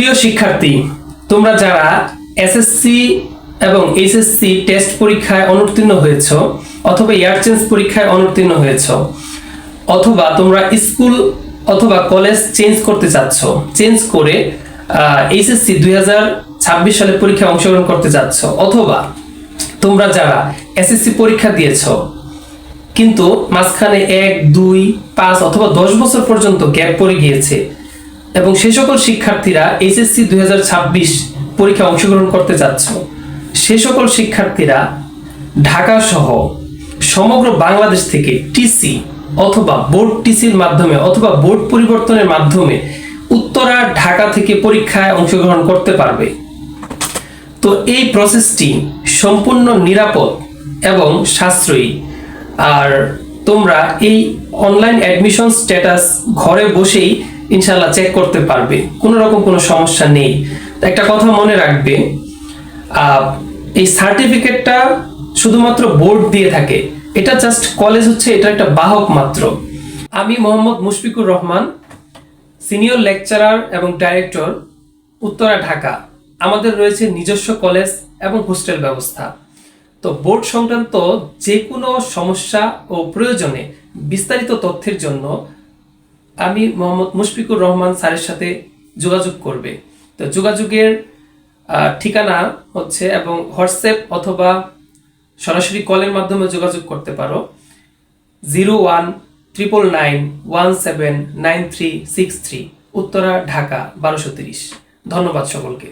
প্রিয় শিক্ষার্থী, তোমরা যারা এসএসসি এবং এইচএসসি টেস্ট পরীক্ষায় অনুত্তীর্ণ হয়েছ অথবা ইয়ার চেঞ্জ পরীক্ষায় অনুত্তীর্ণ হয়েছ অথবা তোমরা স্কুল অথবা কলেজ চেঞ্জ করতে চাচ্ছ চেঞ্জ করে এইচএসসি দুই হাজার ছাব্বিশ সালে পরীক্ষায় অংশগ্রহণ করতে চাচ্ছ অথবা তোমরা যারা এসএসসি পরীক্ষা দিয়েছ, কিন্তু মাঝখানে এক, দুই, পাঁচ অথবা দশ বছর পর্যন্ত গ্যাপ পড়ে গিয়েছে এবং সে সকল শিক্ষার্থীরা এইচএসসি দুই পরীক্ষা অংশগ্রহণ করতে যাচ্ছ সে সকল শিক্ষার্থীরা ঢাকা সহ সমগ্র বাংলাদেশ থেকে টিসি অথবা বোর্ড টিসির মাধ্যমে অথবা বোর্ড পরিবর্তনের মাধ্যমে উত্তরা, ঢাকা থেকে পরীক্ষায় অংশগ্রহণ করতে পারবে। তো এই প্রসেসটি সম্পূর্ণ নিরাপদ এবং সাশ্রয়ী। আর তোমরা এই অনলাইন অ্যাডমিশন স্ট্যাটাস ঘরে বসেই ইনশাল্লাহ চেক করতে পারবে। কোনো রকম কোনো সমস্যা নেই। একটা কথা মনে রাখবে এই সার্টিফিকেটটা শুধুমাত্র বোর্ড দিয়ে থাকে। এটা জাস্ট কলেজ হচ্ছে, এটা একটা বাহক মাত্র। আমি মোহাম্মদ মুশফিকুর রহমান সিনিয়র লেকচারার এবং ডাইরেক্টর উত্তরা, ঢাকা। আমাদের রয়েছে নিজস্ব কলেজ এবং হোস্টেল ব্যবস্থা। তো বোর্ড সংক্রান্ত যে কোনো সমস্যা ও প্রয়োজনে বিস্তারিত তথ্যের জন্য আমি মোহাম্মদ মুশফিকুর রহমান স্যারের সাথে যোগাযোগ করবে। তো যোগাযোগের ঠিকানা হচ্ছে এবং হোয়াটসঅ্যাপ অথবা সরাসরি কলের মাধ্যমে যোগাযোগ করতে পারো। Zero one triple nine one seven nine three six three, Uttara, Dhaka, বারোশো তিরিশ। ধন্যবাদ সকলকে।